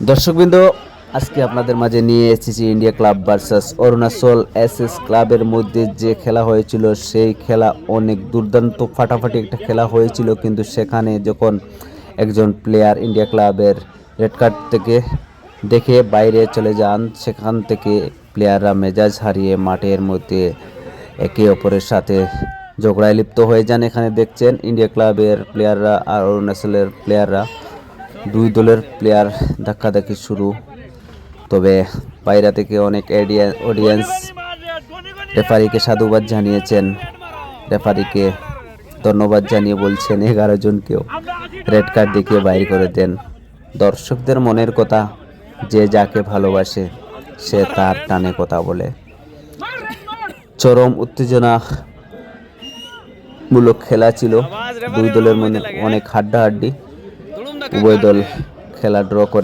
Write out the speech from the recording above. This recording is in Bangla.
দর্শকবৃন্দ, আজকে আপনাদের মাঝে নিয়ে এসেছি India club versus Arunachal S S ক্লাবের মধ্যে যে খেলা হয়েছিল, সেই খেলা অনেক দুর্দান্ত, ফাটাফাটি একটা খেলা হয়েছিল। কিন্তু সেখানে যখন একজন প্লেয়ার ইন্ডিয়া ক্লাবের রেড কার্ড থেকে দেখে বাইরে চলে যান, সেখান থেকে প্লেয়াররা মেজাজ হারিয়ে মাঠের মধ্যে একে অপরের সাথে ঝগড়ায় লিপ্ত হয়ে যান। এখানে দেখছেন ইন্ডিয়া ক্লাবের প্লেয়াররা আর অরুণাচলের প্লেয়াররা দুই দলের প্লেয়ার ধাক্কা ধাক্কাধাক্কি শুরু। তবে বাইরে থেকে অনেক অডিয়েন্স রেফারিকে সাধুবাদ জানিয়েছেন। রেফারিকে ধন্যবাদ জানিয়ে বলছেন এগারো জনকেও রেড কার্ড দেখিয়ে বাইর করে দেন। দর্শকদের মনের কথা, যে যাকে ভালোবাসে, সে তার টানে কথা বলে। চরম উত্তেজনা মূলক খেলা ছিল। দুই দলের মধ্যে অনেক হাড্ডাহাড্ডি। উভয় দল খেলা ড্র করে।